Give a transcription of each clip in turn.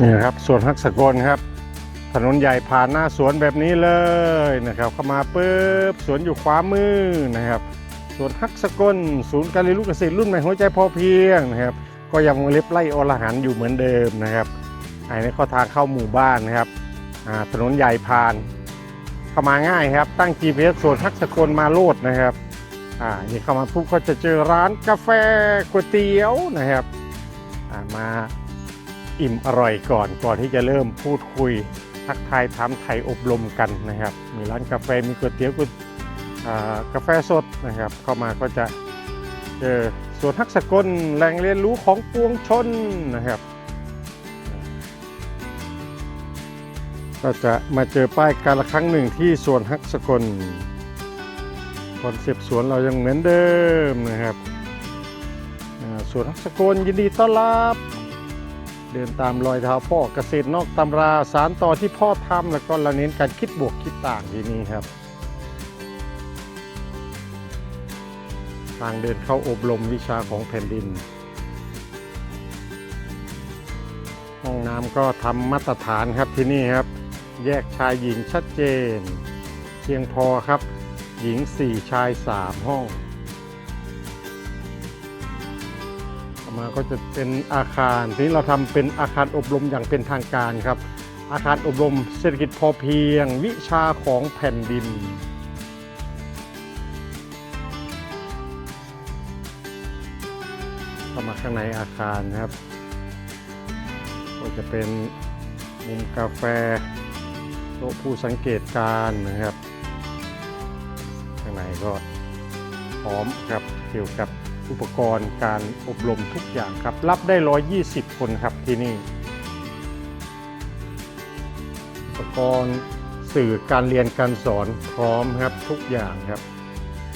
นี่นะครับสวนฮักสกลครับ ถนนใหญ่ผ่านหน้าสวนแบบนี้เลยนะครับ เข้ามาปุ๊บสวนอยู่ขวามือนะครับสวนฮักสกลศูนย์การเรียนรู้เกษตรรุ่นใหม่หัวใจพอเพียงนะครับ ก็ยังวงเล็บไล่อรหันอยู่เหมือนเดิมนะครับอันนี้ข้อทางเข้าหมู่บ้านนะครับถนนใหญ่ผ่าน เข้ามาง่ายครับ ตั้ง GPS สวนฮักสกลมาโลดนะครับอ่านี่เข้ามาปุ๊บก็จะเจอร้านกาแฟก๋วยเตี๋ยวนะครับมา อิ่มอร่อยก่อนก่อนที่จะเริ่มพูดคุยทักทายถามไทยอบรมกันนะครับ มีร้านกาแฟมีก๋วยเตี๋ยวก๋วยอ่ากาแฟสดนะครับ เข้ามาก็จะเจอสวนทักษกลแหล่งเรียนรู้ของปวงชนนะครับ ก็จะมาเจอป้ายการละครั้งหนึ่งที่สวนฮักสกลคอนเซปต์สวนเรายังเหมือนเดิมนะครับสวนฮักสกลยินดีต้อนรับ เดินตามรอยเท้าพ่อเกษตรนอกตำราสารต่อที่พ่อทำแล้วก็เราเน้นการคิดบวกคิดต่างที่นี่ครับ ทางเดินเข้าอบรมวิชาของแผ่นดิน ห้องน้ำก็ทำมาตรฐานครับที่นี่ครับ แยกชายหญิงชัดเจน เพียงพอครับ หญิง 4 ชาย 3 ห้อง มาก็จะเป็นอาคารทีนี้เราทำเป็นอาคารอบรมอย่างเป็นทางการครับ อาคารอบรมเศรษฐกิจพอเพียง วิชาของแผ่นดินเข้ามาข้างในอาคารนะครับ ก็จะเป็นมุมกาแฟโต๊ะผู้สังเกตการณ์นะครับ ข้างในก็พร้อมครับเกี่ยวกับ อุปกรณ์การอบรมทุกอย่างครับ รับได้ 120 คนครับที่นี่ อุปกรณ์สื่อการเรียนการสอนพร้อมครับทุกอย่างครับ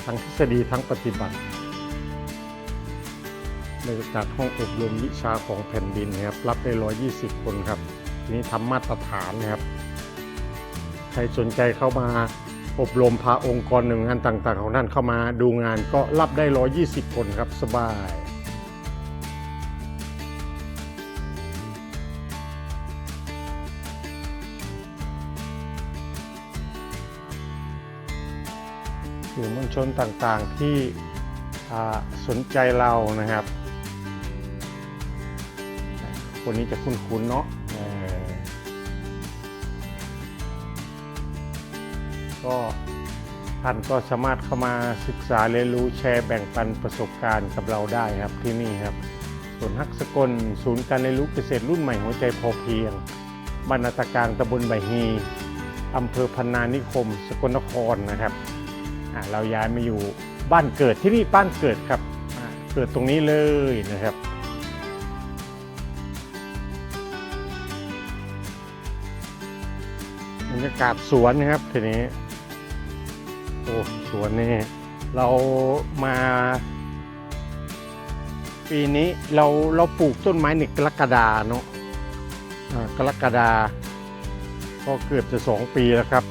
ทั้งทฤษฎีทั้งปฏิบัติในจัดห้องอบรมวิชาของแผ่นดินนะครับ รับได้ 120 คนครับ ทีนี้ทำมาตรฐานนะครับ ใครสนใจเข้ามา อบรมพาองค์กรหนึ่งงานต่างๆ ของท่านเข้ามาดูงานก็รับได้ 120 คนครับสบายสื่อมวลชนต่างๆที่สนใจเรานะครับ คนนี้จะคุ้นๆเนาะ ก็ท่านก็สามารถเข้ามาศึกษาเรียนรู้แชร์แบ่งปันประสบการณ์กับเราได้ครับที่นี่ครับสวนฮักสกลศูนย์การเรียนรู้เกษตรรุ่นใหม่หัวใจพอเพียงบรรณาธิการตำบลใบฮีอำเภอพันนานิคม สกลนครนะครับเราย้ายมาอยู่บ้านเกิดที่นี่บ้านเกิดครับเกิดตรงนี้เลยนะครับบรรยากาศสวนนะครับทีนี้ โอ้สวนนี่เรามาปีนี้เราเราปลูกต้นไม้หนึ่งกรกฎาเนาะกรกฎาก็เกือบจะสองปีแล้วครับ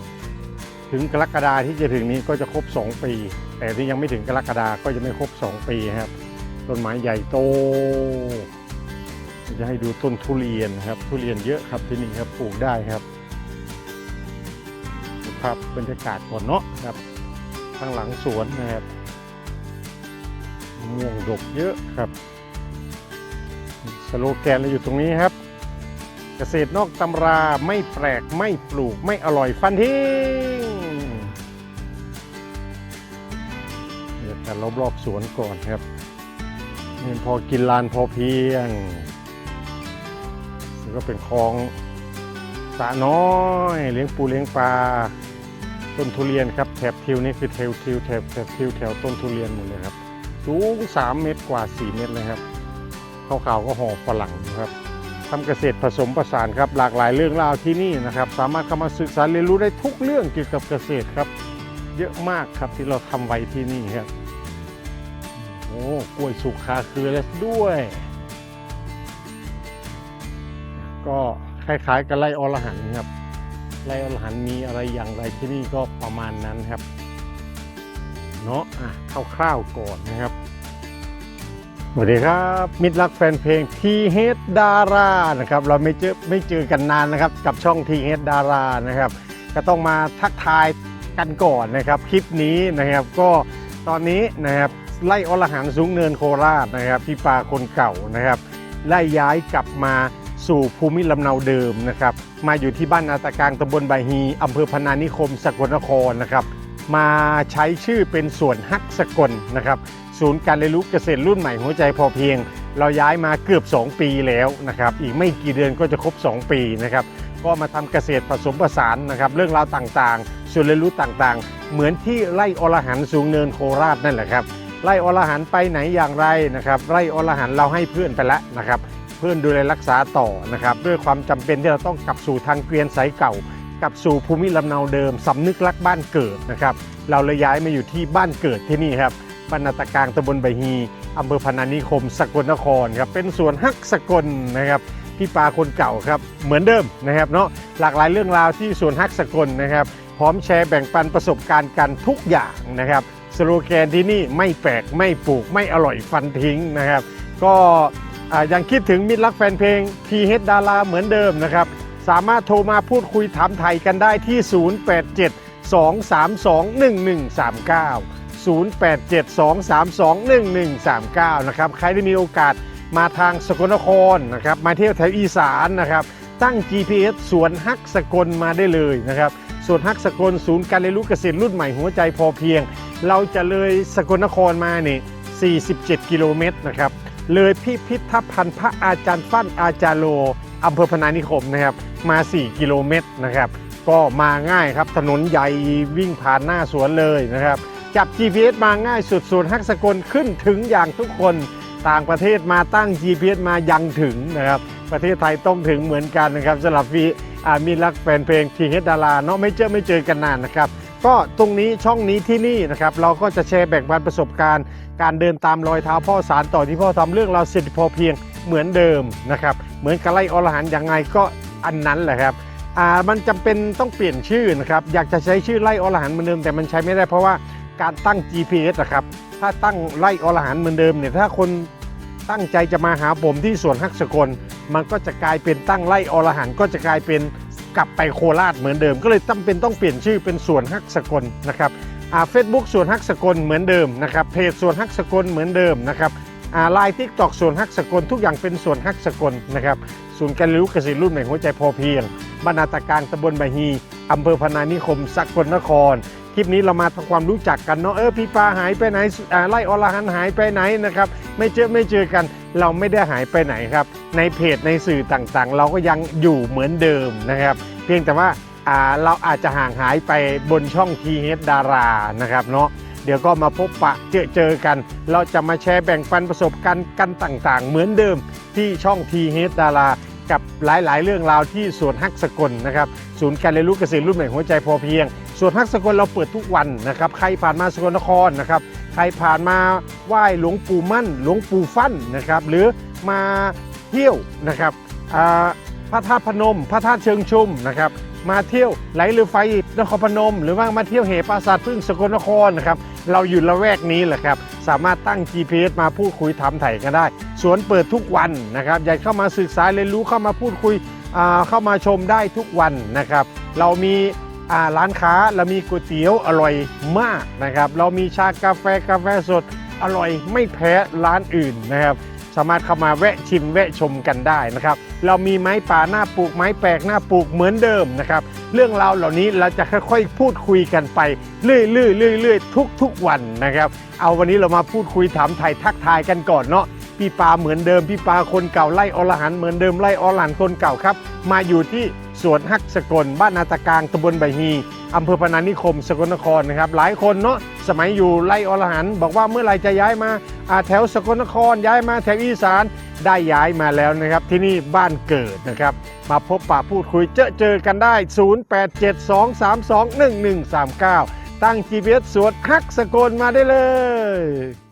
ถึงกรกฎาที่จะถึงนี้ก็จะครบ2ปี แต่ที่ยังไม่ถึงกรกฎาก็จะไม่ครบ2ปีครับต้นไม้ใหญ่โต จะให้ดูต้นทุเรียนครับ ทุเรียนเยอะครับที่นี่ครับปลูกได้ครับภาพบรรยากาศก่อนเนาะครับ ข้างหลังสวนนะครับม่วงดกเยอะครับสโลแกนเราอยู่ตรงนี้ครับ เกษตรนอกตำราไม่แปลกไม่ปลูกไม่อร่อยฟันทิ้งเดี๋ยวกันรอบๆสวนก่อนครับนี่พอกินลานพอเพียงนี่ก็เป็นคลองสระน้อย เลี้ยงปูเลี้ยงปลา ต้นทุเรียนครับแถบทิวนี่คือแถวทิวแถบแถบทิวแถวต้นทุเรียนหมดเลยครับสูง3เมตรกว่า 4 เมตรเลยครับขาวๆก็ห่อฝรั่งนะครับทำเกษตรผสมผสานครับหลากหลายเรื่องราวที่นี่นะครับ สามารถเข้ามาศึกษาเรียนรู้ได้ทุกเรื่องเกี่ยวกับเกษตรครับ เยอะมากครับที่เราทำไว้ที่นี่ครับโอ้กล้วยสุกคาคือเลยด้วย ก็คล้ายๆกับไร่อรหันครับ ไรอรหันมีอะไรอย่างไรที่นี่ก็ประมาณนั้นครับ เนาะอะคร่าวๆก่อนนะครับสวัสดีครับ มิตรรักแฟนเพลงทีเฮดดารานะครับเราไม่เจอไม่เจอกันนานนะครับ กับช่องทีเฮดดารานะครับ ก็ต้องมาทักทายกันก่อนนะครับคลิปนี้นะครับก็ตอนนี้นะครับไล่อรหันสูงเนินโคราชนะครับพี่ปาคนเก่านะครับไล่ย้ายกลับมาสู่ภูมิลำเนาเดิมนะครับ มาอยู่ที่บ้านนาตะกลางตำบลใบายฮีอำเภอพนานิคมสกลนครนะครับ มาใช้ชื่อเป็นสวนฮักสกลนะครับ ศูนย์การเรียนรู้เกษตรรุ่นใหม่หัวใจพอเพียง เราย้ายมาเกือบ 2 ปีแล้วนะครับ อีกไม่กี่เดือนก็จะครบ 2 ปีนะครับ ก็มาทำเกษตรผสมผสานนะครับ เรื่องราวต่างๆส่วนเรียนรู้ต่างๆ เหมือนที่ไร่อรหันสูงเนินโคราชนั่นแหละครับไร่อรหันไปไหนอย่างไรนะครับ ไร่อรหันเราให้เพื่อนไปแล้วนะครับ เพื่อนดูแลรักษาต่อนะครับ ด้วยความจำเป็นที่เราต้องกลับสู่ทางเกวียนสายเก่ากลับสู่ภูมิลำเนาเดิมสำนึกรักบ้านเกิดนะครับ เราเลยย้ายมาอยู่ที่บ้านเกิดที่นี่ครับบรรณาตะกางตำบลใบฮีอำเภอพนานิคม สกลนครครับเป็นสวนฮักสกลนะครับพี่ปาคนเก่าครับเหมือนเดิมนะครับเนาะหลากหลายเรื่องราวที่สวนฮักสกลนะครับ พร้อมแชร์แบ่งปันประสบการณ์กันทุกอย่างนะครับสโลแกนที่นี่ไม่แปลกไม่ปลูกไม่อร่อยฟันทิ้งนะครับ ก็ ยังคิดถึงมิตรรักแฟนเพลงทีเฮดดาราเหมือนเดิมนะครับ สามารถโทรมาพูดคุยถามไทยกันได้ที่ 087 232 1139 0872321139 นะครับ ใครได้มีโอกาสมาทางสกลนครนะครับ มาเที่ยวแถวอีสานนะครับ ตั้ง GPS สวนฮักสกลมาได้เลยนะครับสวนฮักสกลศูนย์การเรียนรู้เกษตรรุ่นใหม่หัวใจพอเพียง เราจะเลยสกลนครมาเนี่ย47 กิโลเมตรนะครับ เลยพิพิธภัณฑ์พระอาจารย์ฟั่นอาจารโลอำเภอพนานิคมนะครับ มา 4 กิโลเมตรนะครับ ก็มาง่ายครับถนนใหญ่วิ่งผ่านหน้าสวนเลยนะครับ จับ GPS มาง่ายสุดส่วนฮักสกลขึ้นถึงอย่างทุกคนต่างประเทศมาตั้ง GPS มายังถึงนะครับ ประเทศไทยต้องถึงเหมือนกันนะครับสำหรับวีอามีรักแฟนเพลงทีเฮดดาราเนาะไม่เจอไม่เจอกันนานนะครับ ก็ตรงนี้ช่องนี้ที่นี่นะครับเราก็จะแชร์แบ่งปันประสบการณ์ การเดินตามรอยเท้าพ่อสารต่อที่พ่อทำเรื่องเราเศรษฐกิจพอเพียงเหมือนเดิมนะครับเหมือนกับไล่อรหันต์ยังไงก็อันนั้นแหละครับอ่ามันจำเป็นต้องเปลี่ยนชื่อนะครับอยากจะใช้ชื่อไล่อรหันเหมือนเดิมแต่มันใช้ไม่ได้เพราะว่าการตั้ง GPS นะครับถ้าตั้งไล่อรหันเหมือนเดิมเนี่ยถ้าคนตั้งใจจะมาหาผมที่สวนฮักสกลมันก็จะกลายเป็นตั้งไล่อรหันก็จะกลายเป็น กลับไปโคราชเหมือนเดิม ก็เลยจำเป็นต้องเปลี่ยนชื่อเป็นสวนฮักสกลนะครับอ่าเฟซบุ๊กสวนฮักสกลเหมือนเดิมนะครับเพจสวนฮักสกลเหมือนเดิมนะครับอ่าไลน์ทิกตอกสวนฮักสกลทุกอย่างเป็นสวนฮักสกลนะครับศูนย์การเรียนรู้เกษตรรุ่นใหม่หัวใจพอเพียงบรรณาตการตำบลบาฮีอำเภอพนานิคมสกลนคร คลิปนี้เรามาทำความรู้จักกันเนาะเออพี่ปลาหายไปไหนไล่อรหันหายไปไหนนะครับไม่เจอไม่เจอกัน เราไม่ได้หายไปไหนครับ ในเพจในสื่อต่างๆ เราก็ยังอยู่เหมือนเดิมนะครับ เพียงแต่ว่าอ่าเราอาจจะห่างหายไปบนช่องทีเฮดดารานะครับเนาะเดี๋ยวก็มาพบปะเจอเจอกัน เราจะมาแชร์แบ่งปันประสบการณ์กันต่างๆ เหมือนเดิมที่ช่องทีเฮดดารากับหลายๆ เรื่องราวที่สวนฮักสกลนะครับศูนย์การเรียนรู้เกษตรรุ่นใหม่หัวใจพอเพียง ส่วนฮักสกลเราเปิดทุกวันนะครับ ใครผ่านมาสกลนครนะครับ ใครผ่านมาไหว้หลวงปู่มั่น หลวงปู่ฟั่นนะครับ หรือมาเที่ยวนะครับพระธาตุพนม พระธาตุเชิงชุมนะครับ มาเที่ยวไหลเรือไฟนครพนม หรือว่ามาเที่ยวเหปราสาทพึ่งสกลนครนะครับ เราอยู่ละแวกนี้แหละครับ สามารถตั้ง GPS มาพูดคุยถามไถ่กันได้ สวนเปิดทุกวันนะครับอยากเข้ามาศึกษาเรียนรู้เข้ามาพูดคุยเข้ามาชมได้ทุกวันนะครับ เรามี ร้านค้าเรามีก๋วยเตี๋ยวอร่อยมากนะครับ เรามีชากาแฟกาแฟสดอร่อยไม่แพ้ร้านอื่นนะครับ สามารถเข้ามาแวะชิมแวะชมกันได้นะครับ เรามีไม้ป่าหน้าปลูกไม้แปลกหน้าปลูกเหมือนเดิมนะครับ เรื่องราวเหล่านี้เราจะค่อยๆ พูดคุยกันไปเรื่อยๆเรื่อยๆทุกๆวันนะครับ เอาวันนี้เรามาพูดคุยถามไทยทักทายกันก่อนเนาะ พี่ปาเหมือนเดิมพี่ปาคนเก่าไล่อรหันเหมือนเดิมไล่อรหันคนเก่าครับ มาอยู่ที่สวนฮักสกลบ้านนาตะกลางตำบลใบฮีอำเภอพนานิคมสกลนครนะครับหลายคนเนาะสมัยอยู่ไล่อรหันบอกว่าเมื่อไหรจะย้ายมาอาแถวสกลนครย้ายมาแถวอีสานได้ย้ายมาแล้วนะครับ ที่นี่บ้านเกิดนะครับ มาพบปะพูดคุยเจอเจอกันได้ 0872321139 ตั้ง GPS สวนฮักสกลมาได้เลย